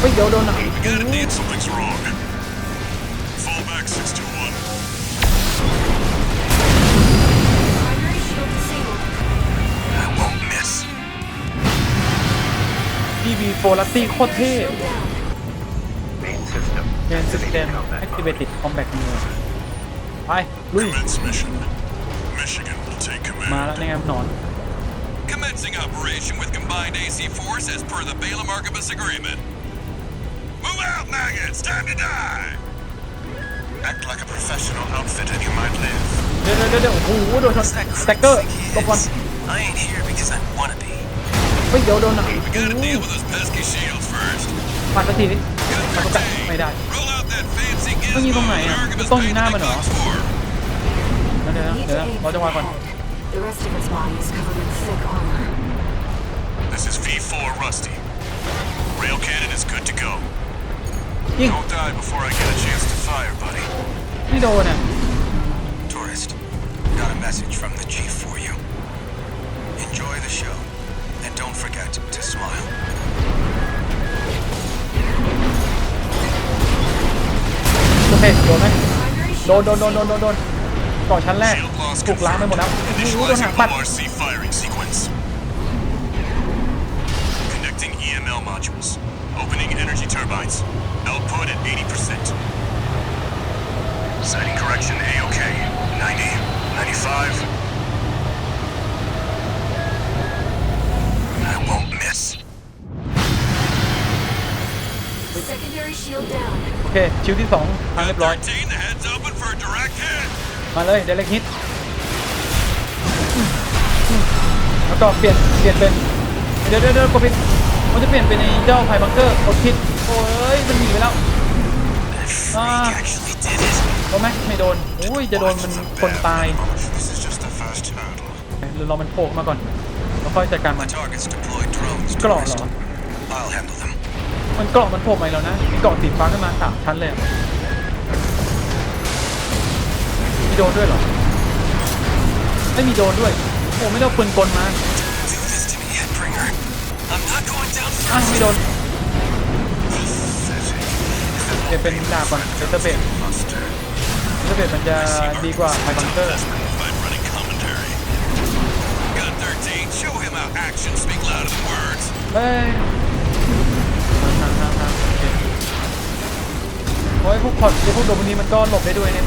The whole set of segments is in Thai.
เฮ้ยเดี๋ยวโดนอะ Got a need something's wrong. Fall back 621. Primary shield disabled. I won't miss. พีบีโฟลัตตี้โคตรเท่ Shield down. Main system. เกนซิสเต็มแอคทีเวติดคอมแบทมือไปลุย Commence mission. Michigan will take มา command. แล้วในงามหนอน Commencing operation with combined AC force as per the Balaam Archibus agreement. Move out, maggots! Time to die! Act like a professional outfit and you might live. เดี๋ยวเดี๋ยวเดี๋ยวโอ้โหโดนชนสแต็กเกอร์ตบอล I ain't here because I wanna be. เฮ้ยเดี๋ยวโดนอ่ะ We gotta deal with those pesky shields first. ปัดสักทีดิ Got ปัดก็แตะ 13. ไม่ได้ Roll out that fancy ต้องยิงตรง gizmo ไหน that อ่ะ Archibus ต้องยิง paid หน้า the มัน big เหรอ bucks for. เดี๋ยว You เดี๋ยว need เดี๋ยว to เดี๋ยว aim เรา for จะวางก่อน the head. The rest of its body is covered in thick armor. This is V4 Rusty. Rail cannon is good to go. ยิง Don't die before I get a chance to fire, buddy. ไม่โดนอะ Tourist, got a message from the chief for you. Enjoy the show, and don't forget to smile. โอเคโดนไหม Primary โดน shield โดนโดนโดนโดนโดนก่อชั้นแรก Shield loss ถูกล้างไปหมดแล้ว confirmed. โอ้โหโดนหาง Initializing ปัด ORC firing sequence. Connecting EML modules. Opening energy turbines. Output at 80%. Setting correction A-OK. 90, 95. I won't miss. Secondary shield down. โอเค ชิวที่สองทางเรียบร้อย 13, the head's open for a direct hit. มาเลยเดเล็กฮิตแล้วก็เปลี่ยนเปลี่ยนเป็นเดี๋ยวเดี๋ยวเดี๋ยวกดผิด มันจะเปลี่ยนเป็นไอ้เจ้าไผ่บังเกอร์กดผิดโอ้ยมันหนีไปแล้ว That Ah. freak actually did it. โดนไหมไม่โดนโอ้ยจะโดนมันคนตาย This is just the first hurdle. เดี๋ยวรอมันโผล่มาก่อนแล้วค่อยจัดการมัน The target's deployed drones. กรอกเหรอมันเกาะมันโผล่มาแล้วนะมีเกาะสีฟ้าขึ้นมาสามชั้นเลยมีโดนด้วยเหรอไม่มีโดนด้วยโอ้ไม่ได้เอาปืนกลมา อะ first. ไม่โดนเดี๋ยวเป็นดาบก่อนเดเตอร์เบด Buster. เดเตอร์เบดมันจะดีกว่าไฮบังเกอร์ By running commentary. Gun 13, show him how actions speak louder than words. เฮ้ยทางทางทางโอเคโอ้ยพวกพอดพวกโดมินีมันก็หลบได้ด้วยเนี่ย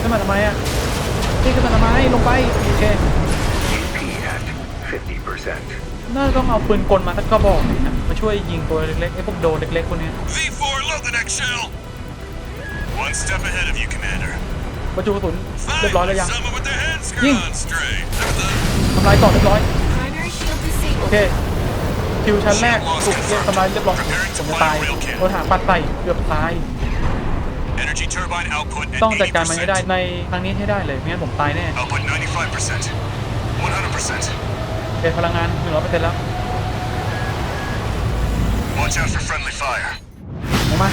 ขึ้นมาทำไมอะนี่ขึ้นมาทำไมลงไปโอเค HP at 50%. น่าจะต้องเอาปืนกลมาสักกระบอกหนึ่งนะมาช่วยยิงตัวเล็กๆไอ้พวกโดนเล็กๆพวกเนี้ย V4, load the next shell. One step ahead of you, Commander. บรรจุกระสุนเรียบร้อยแล้วยัง Someone with their head Ying. screwed on straight. There's the ทำลายก่อนเรียบร้อย Primary shield โอ disabled. เคคิวชั้นแรกถูกเรียกทำลายเรียบร้อยผมจะตายโดนหางปัดใส่เกือบตาย Energy turbine output at ต้องจัดการมันให้ได้ 80%. ในครั้งนี้ให้ได้เลยไม่งั้นผมตายแน่ Output 95%. 100%. โอเคพลังงาน100%แล้ว Watch out for friendly fire. ออกมา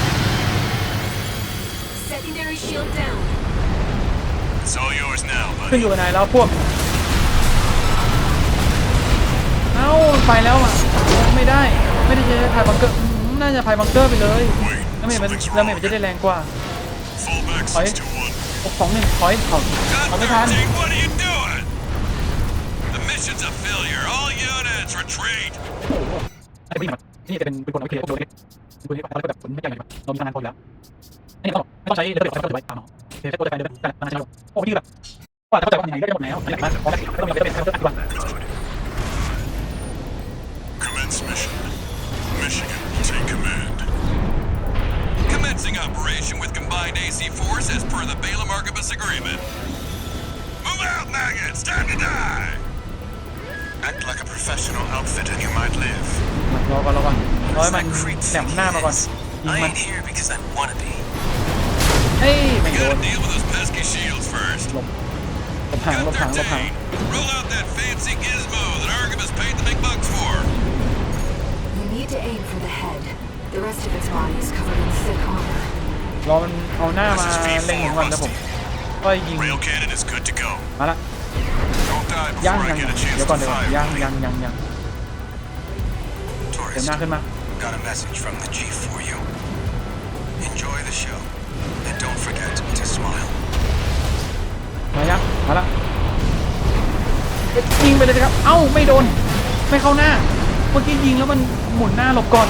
Secondary shield down. It's all yours now, ขึ้น buddy. อยู่กับนายแล้วพวก เอ้าไปแล้วอะไม่ได้ ไม่ได้ใช้พายบังเกอร์อืมน่าจะพายบังเกอร์ไปเลย Wait, แล้วเมย์มัน something's แล้วเมย์มัน wrong. จะได้แรงกว่า Fall back Oi. 621. หกสองหนึ่งถอยเอาเอาไม่ทัน 13, what are you doing? The mission's a failure. All units retreat. ไอ้พี่มันนี่จะเป็นเป็นคนเอาไปเคลียร์โดนเนี่ยปืนนี้อะไรก็แบบไม่ใหญ่เลยเรามีทางานพออยู่แล้วไอ้นี่ต้องไม่ต้องใช้เลเวลเอาไปตามเอาโอเคใช้ตัวจัดการเลเวลการการใช้โอ้ยแบบว่าจะเข้าใจว่าอย่างไรก็จะหมดแล้วอย่างนั้นพอแล้วต้องมีเลเวลเป็นเลเวลอันดับ Commence mission. Michigan, take command. Commencing operation with combined AC force as per the Balaam Archibus agreement. Move out, maggots! Time to die! Act like a professional outfit and you might live. รอก่อนรอก่อนรอให้มันแหลมหน้ามาก่อนยิง I มัน ain't here because I wanna be. เฮ้ยไม่โด Gotta น deal with those pesky shields first. หลบหลบหางหล Gun บหางหลบหาง 13, roll out that fancy gizmo that Archibus paid the big bucks for. You need to aim for the head. The rest of its body is covered in thick armor. รอมันเอาหน้ามาเล็งผมก่อนแล้วผมก็ยิง Rail cannon is good to go. มาละ Don't die ยังยังยังเดี๋ยวก่อนเดี๋ยวก่อนยังยังยังยังเดี๋ยวหน้าขึ้นมา got a message from the chief for you. Enjoy the show, and don't forget to smile. มายังมาละยิงไปเลยครับ เอ้าไม่โดน ไม่เข้าหน้า เมื่อกี้ยิงแล้วมันหมุนหน้าหลบก่อน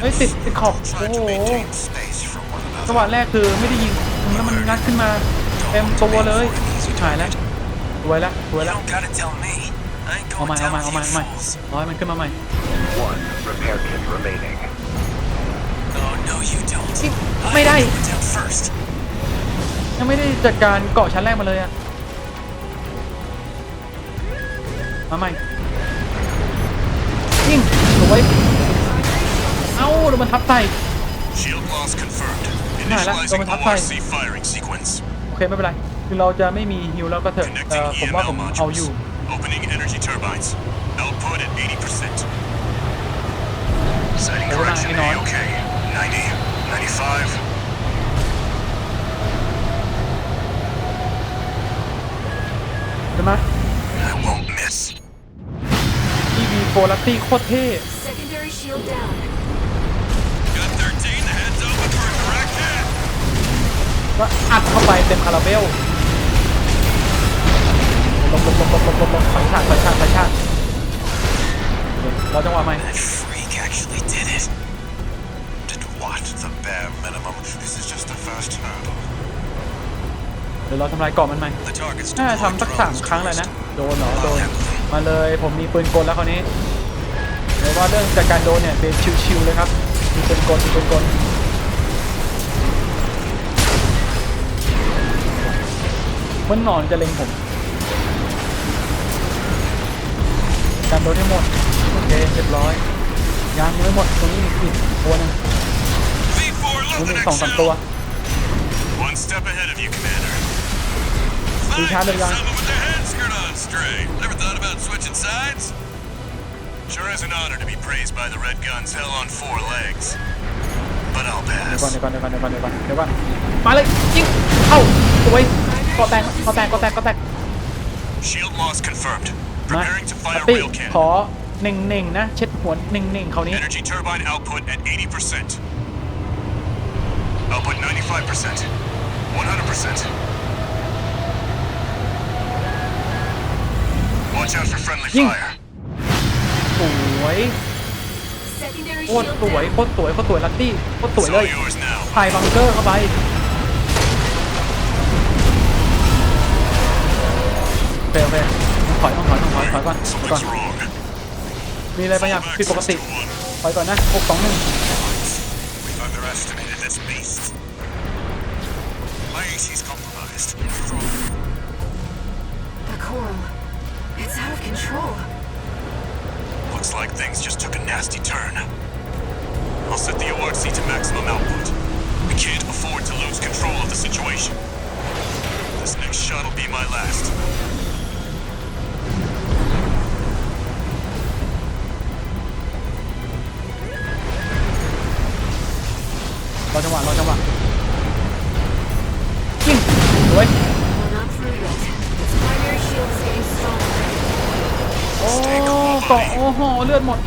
เฮ้ยติดติดขอบโอ้โหจังหวะแรกคือไม่ได้ยิงแล้วมันงัดขึ้นมาเต็มตัวเลยหายแล้วรวยแล้วรวยแล้วเอาใหม่เอาใหม่เอาใหม่เอาใหม่ร้อยมันขึ้นมาใหม่ One repair kit remaining. Oh, no, you don't. ไม่ได้ยังไม่ได้จัดการเกาะชั้นแรกมาเลยอะมาใหม่ยิงสวย เอ้าโดนมันทับใส่ Shield loss confirmed. Nah, lah, Initializing don't have ORC firing sequence. โอเคไม่เป็นไร คือเราจะไม่มีฮิวแล้วก็เถอะเอ่อ Connecting ผมว่าผม EML เอาอยู่ modules. Opening energy turbines. Output at 80%. Setting Hold on, correction hang on. A-OK. 90, 95. ใช่ไหม I won't miss. ทีวีโฟลัตตี้โคตรเท่ Secondary shield down. ก็อัดเข้าไปเต็มคาราเบลลงลงลงลงลงลงลงถอยชาติถอยชาติถอยชาติเรอจังหวะใหม That freak actually did it. Did what? The bare minimum. This is just the first hurdle. เดี๋ยวเราทำลายเกาะมันใหม The target's น่า deployed ทำสักสาม drones, ครั้งเลยนะ โดนเหรอ โดน มาเลยผมมีปืนกลแล้วคราวนี้เดี๋ยวว่าเรื่องจากการโดนเนี่ยเป็นชิวๆเลยครับ มีปืนกลมีปืนกล มันหนอนจะเล็งผมการโดนให้หมด โอเคเรียบร้อย ยางยังไม่หมดตรงนี้มีอีกตัวหนึง V4 ตรงนี้ loaded มีสองสามตัว One step ahead of you, Commander. Two Fine, handed gun. someone with their head screwed on straight. Never thought about switching sides? Sure is an honor to be praised by the Red Guns hell on four legs. But I'll เดี๋ยว pass. ก่อนเดี๋ยวก่อนเดี๋ยวก่อนเดี๋ยวก่อนเดี๋ยวก่อนเดี๋ยวก่อนมาเลยยิงเข้าสวย กอแตกกอแตกกอแตกกอแตก Shield loss confirmed. มา Preparing to ปา fire ร์ตี้ rail ขอ cannon. เน่งเน่งๆนะ เช็ดหัวเน่งเน่งๆเขานี้ Energy turbine output at 80%. Output 95%. 100%. Watch out for friendly Ying. fire. สวย Secondary โคตร shield สวย down. โคตรสวย โคตรสวย ลัตตี้ โคตรสวย It's เล all ย yours now. ถ่ายบังเกอร์เข้าไป เคโอเคต้องถอยต้องถอยต้องถอยถอยก่อนถอยก่อน Something's wrong. มีอะไรบางอย่าง Fall ผิด back ปกติ6 to 1. ถอยก่อนนะหกสองหนึ่ง เกาะโอ้โหเลือดหมด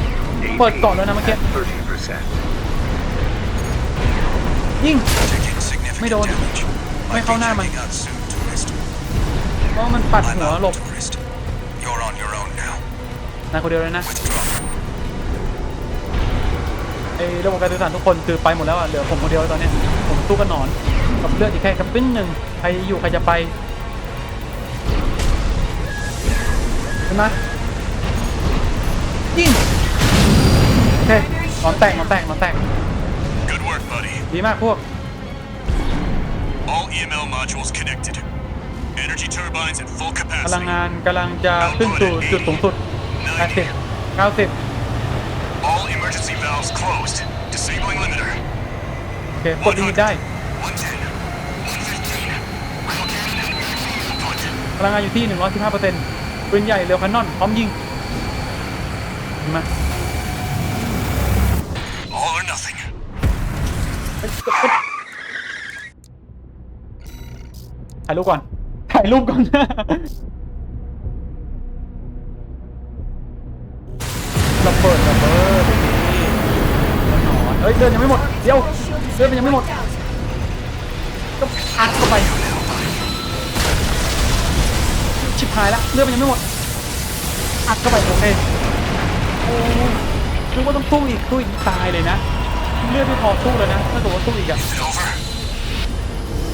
เปิดเกาะแล้วนะเมื่อกี้ยิง Taking significant Mấy đồn. damage. Mấy Might khâu be nam à? checking out soon, tourist. เพราะมันปัดหัวหลบนายคนเดียวเลยนะไอ้ระบบการสื่อสารทุกคนคือไปหมดแล้วอะเหลือผมคนเดียวตอนนี้ผมสู้กับหนอนกับเลือดอีกแค่กระปิ้นหนึ่งใครอยู่ใครจะไปเห็นไหม ยิงโอเคหนอนแตกหนอนแตกหนอนแตก Good work, buddy. ดีมากพวก All EML modules connected. Energy turbines at full พลัง capacity. งานกำลังจะขึ้นสู่จุดสูงสุด 80 90 All emergency valves closed. Disabling limiter. โอเคกดลิมิตได้ 110. 115. พลังงานอยู่ที่ 115%ปืนใหญ่เร็วคันนอนพร้อมยิง มถ่ายรูปก่อน ถ่ายรูปก่อน ระเบิดระเบิดนอนเฮ้ยเดินยังไม่หมด เดี๋ยว เดินมัยังไม่หมด ก็อัดเข้าไป ชิบหายแล้วเลือดมันยังไม่หมด อัดเข้าไปโอเค โอ้นึกว่าต้องสู้อีกสู้อีกตายเลยนะ เลือดไม่พอสู้แล้วนะถ้าเกิดว่าสู้อีกอะ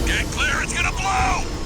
Get clear, it's gonna blow!